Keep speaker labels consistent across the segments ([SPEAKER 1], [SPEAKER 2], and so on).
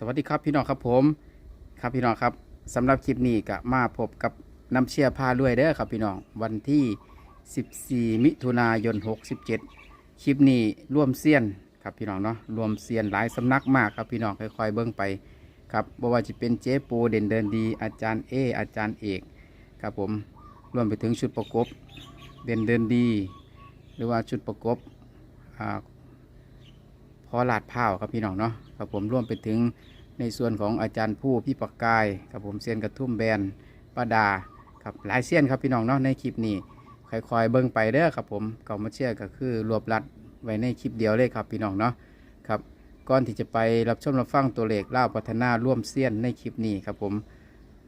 [SPEAKER 1] สวัสดีครับพี่น้องครับผมครับพี่น้องครับสำหรับคลิปนี้ก็มาพบกับน้ำเชียร์พาด้วยเด้อครับพี่น้องวันที่ 14 มิถุนายน 67 คลิปนี้ร่วมเซียนครับพี่น้องเนาะรวมเซียนหลายสำนักมากครับพี่น้องค่อยๆเบิ่งไปครับบ่ว่าจะเป็นเจ๊ปูเด่นเดินดี อาจารย์เออาจารย์เอกครับผมรวมไปถึงชุดประกบเด่นเดินดี หรือว่าชุดประกบอ่าพอลาดเผาครับพี่น้องเนาะ ครับผมร่วมไปถึงในส่วนของอาจารย์ผู้พี่ปักกายครับผมเซียนกระทุ่มแบนป้าดาครับหลายเซียนครับพี่น้องเนาะในคลิปนี้ค่อยๆเบิ่งไปเด้อครับผมเก่ามาเชื่อก็คือรวบรัดไว้ในคลิปเดียวเลยครับพี่น้องเนาะครับก่อนที่จะไปรับชมรับฟังตัวเลขเล่าพัฒนาร่วมเซียนในคลิปนี้ครับผม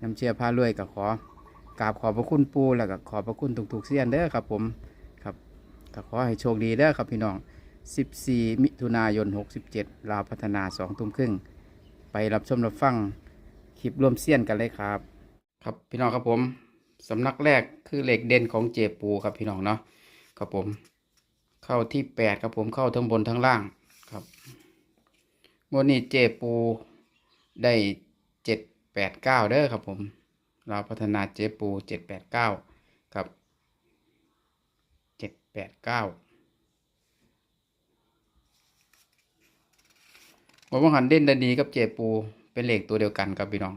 [SPEAKER 1] น้ำเชื่อพาลุยก็ขอกราบขอบพระคุณปูแล้วก็ขอบพระคุณทุกๆเซียนเด้อครับผมครับก็ขอให้โชคดีเด้อครับพี่น้อง 14 มิถุนายน 67 ลาวพัฒนา 2 ทุ่มครึ่ง ไปรับชมรับฟัง คลิปร่วมเสี้ยนกันเลยครับ ครับพี่น้องครับผมสำนักแรกคือเหล็กเด่นของเจปูครับพี่น้องเนาะครับผม เข้าที่ 8 ครับผมเข้าทั้งบนทั้งล่างครับงวดนี้เจปูได้789เด้อครับผมลาพัฒนาเจปู789ครับ789ว่า ว่าหันเด่นดันดีกับเจปูเป็นเลขตัวเดียวกันครับพี่น้อง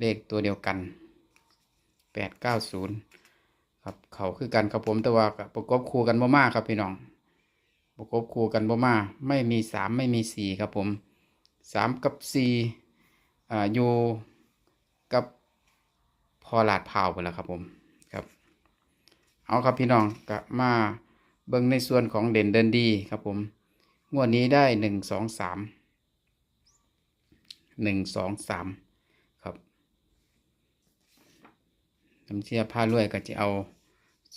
[SPEAKER 1] เลขตัวเดียวกันแปดเก้าศูนย์ครับเขาคือกันครับผมแต่ว่าประกบคู่กันบ่มากครับพี่น้อง ประกบคู่กันบ่มาไม่มีสามไม่มีสี่ครับผมสามกับสี่อ่าอยู่กับพอลาดพร้าไปแล้วครับผมครับ เอาครับพี่น้องก็มาเบิ่งในส่วนของเด่นเดินดีครับผมงวดนี้ได้หนึ่งสองสาม หนึ่งสองสามครับน้ำเชียร์ผ้าลวยก็จะเอา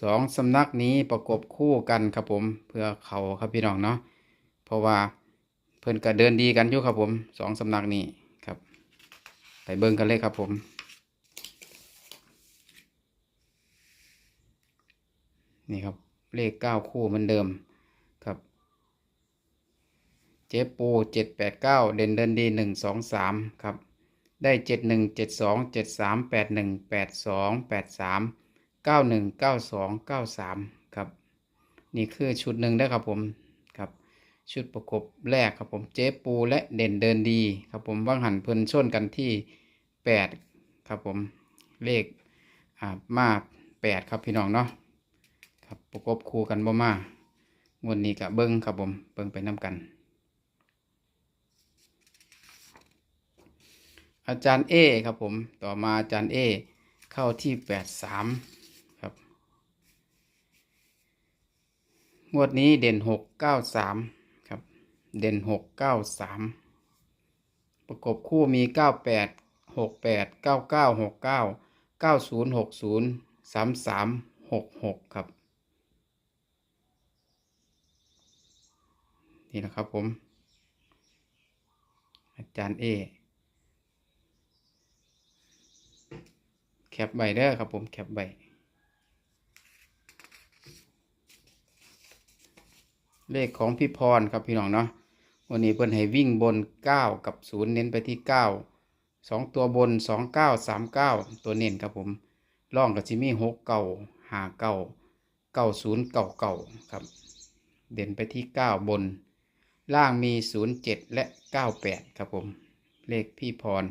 [SPEAKER 1] สองสำนักนี้ประกบคู่กันครับผมเพื่อเขาครับพี่น้องเนาะเพราะว่าเพื่อนก็เดินดีกันอยู่ครับผมสองสำนักนี้ครับ ไปเบิ่งกันเลยครับผมนี่ครับเลขเก้าคู่เหมือนเดิมครับ จ๊ปูเจ็ดแปดเก้าเด่นเดินดีหนึ่งสองสามครับ ได้เจ็ดหนึ่งเจ็ดสองเจ็ดสามแปดหนึ่งแปดสองแปดสามเก้าหนึ่งเก้าสองเก้าสามครับ นี่คือชุดหนึ่งได้ครับผมครับ ชุดประกบแรกครับผมเจ๊ปูและเด่นเดินดีครับผมว่างหันเพลินชนกันที่แปดครับผมเลขอ่ามาแปดครับพี่น้องเนาะครับประกบคู่กันบ่มางวดนี้กับเบิ้งครับผมเบิ้งไปน้ำกัน อาจารย์เอครับผม ต่อมาอาจารย์เอเข้าที่แปดสามครับ งวดนี้เด่นหกเก้าสามครับ เด่นหกเก้าสามประกบคู่มีเก้าแปดหกแปดเก้าเก้าหกเก้าเก้าศูนย์หกศูนย์สามสามหกหกครับ นี่นะครับผม อาจารย์เอ แคปใบเด้อครับผมแคปใบเลขของพี่พรครับพี่น้องเนาะวันนี้เพิ่นให้วิ่งบน 9 กับ 0 เน้นไปที่ 9 2 ตัวบน 2 9 3 9 ตัวเน้นครับผมล่องกับจิมี่6เก่าหาเก่าเก้าศูนย์เก่าเก่าครับ เด่นไปที่ 9 บน ล่างมี 0 7 และ 98 ครับผม เลขพี่พร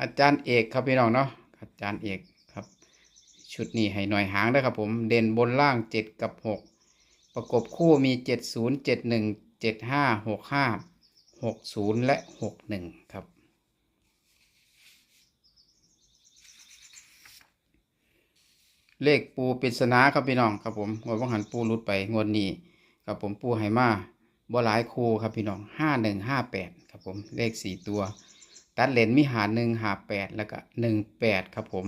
[SPEAKER 1] อาจารย์เอกครับพี่น้องเนาะอาจารย์เอกครับ ชุดนี้ให้หน่อยหางได้ครับผมเด่นบนล่างเจ็ดกับหกประกบคู่มีเจ็ดศูนย์เจ็ดหนึ่งเจ็ดห้าหกห้าหกศูนย์และหกหนึ่งครับ เลขปูปริศนาครับพี่น้องครับผมงวดวังหันปูรุดไปงวดนี้ครับผมปูไหมาบ่หลายคูครับพี่น้องห้าหนึ่งห้าแปดครับผมเลขสี่ตัว ตัดเลนมีหาหนึ่งหาแปดแล้วก็หนึ่งแปดครับผม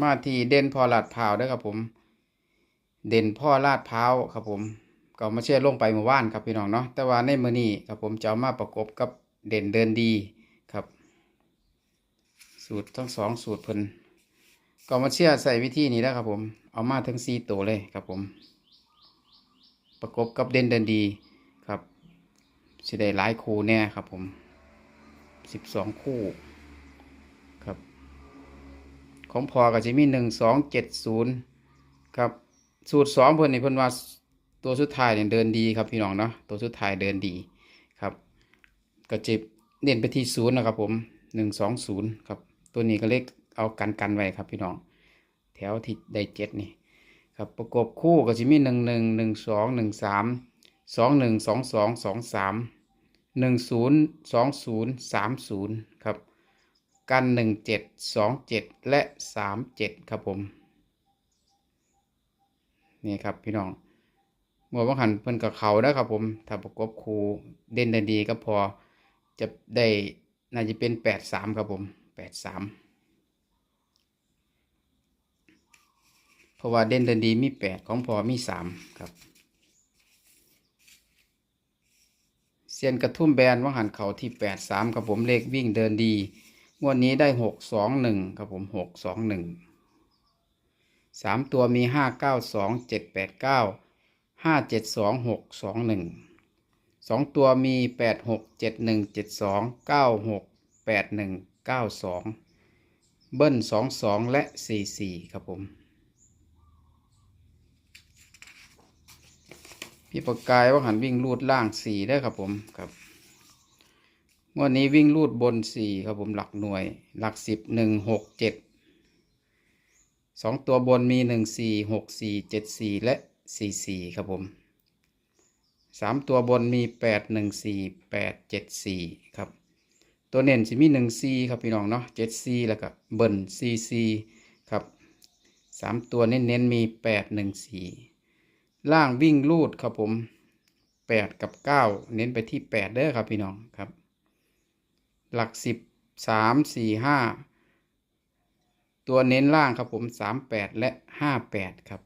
[SPEAKER 1] มาที่เด่นพอลาดพราวด้อครับผม เด่นพ่อลาดพราวครับผม ก็มาเชื่อลงไปเมื่อวานครับพี่น้องเนาะแต่ว่าในมือนี้ครับผมจะมาประกบกับเด่นเดินดีครับ สูตรทั้งสองสูตรเพิ่นก็มาเชื่อใส่วิธีนี้แล้วครับผม เอามาทั้งสี่ตัวเลยครับผม ประกบกับเด่นเดินดี สิได้หลายคู่แน่ครับผมสิบสองคู่ครับ ของพอก็จะมีหนึ่งสองเจ็ดศูนย์ครับสูตรสองเพิ่นนี่เพิ่นว่าตัวสุดท้ายเนี่ยเดินดีครับพี่น้องเนาะตัวสุดท้ายเดินดีครับ ก็จะเน้นไปที่ศูนย์นะครับผมหนึ่งสองศูนย์ครับ ตัวนี้ก็เลขเอากันกันไว้ครับพี่น้อง แถวที่ได้เจ็ดนี่ครับประกบคู่ก็จะมีหนึ่งหนึ่งหนึ่งสองหนึ่งสามสองหนึ่งสองสองสองสาม หนึ่งศูนย์สองศูนย์สามศูนย์ครับ กันหนึ่งเจ็ดสองเจ็ดและสามเจ็ดครับผม นี่ครับพี่น้องหมวดวังหันเพิ่นกับเขาได้อครับผม ถ้าประกบครูเด่นได้ดีก็พอจะได้น่าจะเป็นแปดสามครับผมแปดสามเพราะว่าเด่นได้ดีมีแปดของพอมีสามครับ เซียนกระทุ่มแบนวังหันเขาที่แปดสามครับผมเลขวิ่งเดินดีงวดนี้ได้หกสองหนึ่งครับผมหกสองหนึ่งสามตัวมีห้าเก้าสองเจ็ดแปดเก้าห้าเจ็ดสองหกสองหนึ่งสองตัวมีแปดหกเจ็ดหนึ่งเจ็ดสองเก้าหกแปดหนึ่งเก้าสองเบิ้ลสองสองและสี่สี่ครับผม พี่ประกายว่าหันวิ่งลูดล่างสี่ได้ครับผมครับงวดนี้วิ่งลูดบนสี่ครับผมหลักหน่วย หลักสิบหนึ่งหกเจ็ดสองตัวบนมีหนึ่งสี่หกสี่เจ็ดสี่และสี่สี่ครับผมสามตัวบนมีแปดหนึ่งสี่แปดเจ็ดสี่ครับ ตัวเน้นจะมีหนึ่งสี่ครับพี่น้องเนาะเจ็ดสี่แล้วก็เบิ้ลสี่สี่ครับสามตัวเน้นๆมีแปดหนึ่งสี่ ล่างวิ่งลูดครับผมแปดกับเก้าเน้นไปที่แปดเด้อครับพี่น้องครับ หลักสิบสามสี่ห้าตัวเน้นล่างครับผมสามแปดและห้าแปดครับ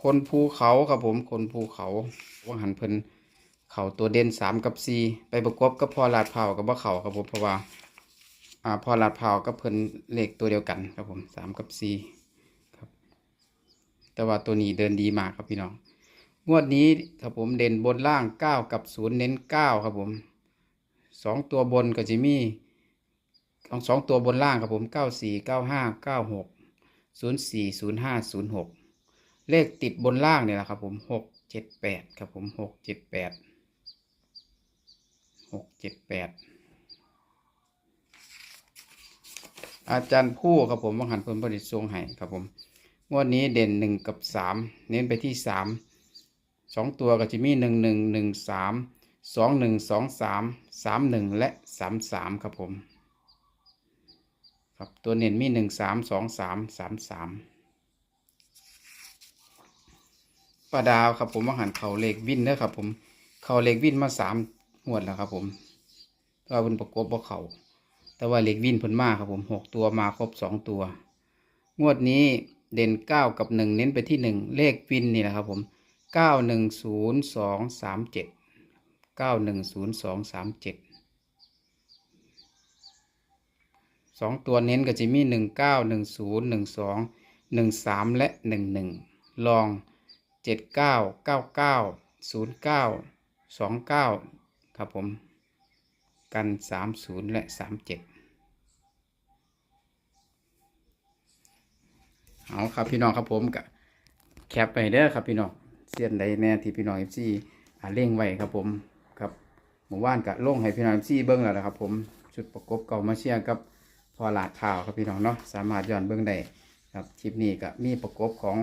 [SPEAKER 1] คนภูเขาครับผมคนภูเขาว่าหันเพิ่นเขาตัวเด่นสามกับสี่ไปประกบกับพอลาดเผากับว่าเขาครับผมเพราะว่า อ่าพอลาดเผากับเพิ่นเลขตัวเดียวกันครับผมสามกับสี่ครับ แต่ว่าตัวนี้เดินดีมากครับพี่น้อง งวดนี้ครับผมเด่นบนล่างเก้ากับศูนย์เน้นเก้าครับผมสองตัวบนก็จะมีของสองตัวบนล่างครับผมเก้าสี่เก้าห้าเก้าหกศูนย์สี่ศูนย์ห้าศูนย์หกเลขติดบนล่างเนี่ยแหละครับผมหกเจ็ดแปดครับผมหกเจ็ดแปดหกเจ็ดแปด อาจารย์ผู้ครับผมวังหันเพิ่มผลิตทรงไห้ครับผมงวดนี้เด่นหนึ่งกับสามเน้นไปที่สามสองตัวก็จะมีหนึ่งหนึ่งหนึ่งสามสองหนึ่งสองสามสามหนึ่งและสามสามครับผมครับตัวเน้นมีหนึ่งสามสองสามสามสามปลาดาวครับผมว่าหันเขาเลขวินเด้อครับผมเขาเลขวินมาสามหวดแล้วครับผมตัวาเพิ่นประกบว่าเข่า แต่ว่าเลขวินเพิ่นมาครับผมหกตัวมาครบสองตัว งวดนี้เด่นเก้ากับหนึ่งเน้นไปที่หนึ่งเลขวินนี่แหละครับผมเก้าหนึ่งศูนย์สองสามเจ็ดเก้าหนึ่งศูนย์สองสามเจ็ดสองตัวเน้นก็จะมีหนึ่งเก้าหนึ่งศูนย์หนึ่งสองหนึ่งสามและหนึ่งหนึ่งลองเจ็ดเก้าเก้าเก้าศูนย์เก้าสองเก้าครับผม กันสามศูนย์และสามเจ็ด เอาครับพี่น้องครับผมกับแคปไปเด้อครับพี่น้องเสียนใดแน่ที่พี่น้องเอฟซีเร่งไว้ครับผมครับหมู่บ้านกับลงให้พี่น้องเอฟซีเบิ้งแล้วนะครับผมชุดประกบเก่ามาเชียร์กับพอหลาดข่าวครับพี่น้องเนาะสามารถย้อนเบิ้งได้ครับคลิปนี้ก็มีประกบของ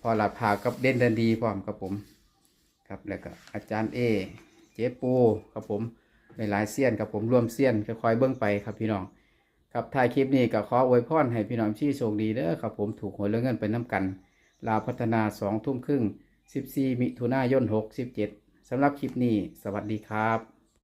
[SPEAKER 1] พอหลาดข่าวกับเด่นเดินดีพร้อมครับผมครับแล้วก็อาจารย์เอเจ๊ปูครับผมหลายๆเสี้ยนครับผมรวมเสี้ยนค่อยๆเบิ้งไปครับพี่น้อง ครับถ่ายคลิปนี้ก็ขออวยพรให้พี่น้องชี่โชคดีเด้อครับผมถูกหวยเรื่องเงินไปน้ำกัน ลาวพัฒนาสองทุ่มครึ่ง14 มิถุนายน 67สำหรับคลิปนี้ สวัสดีครับ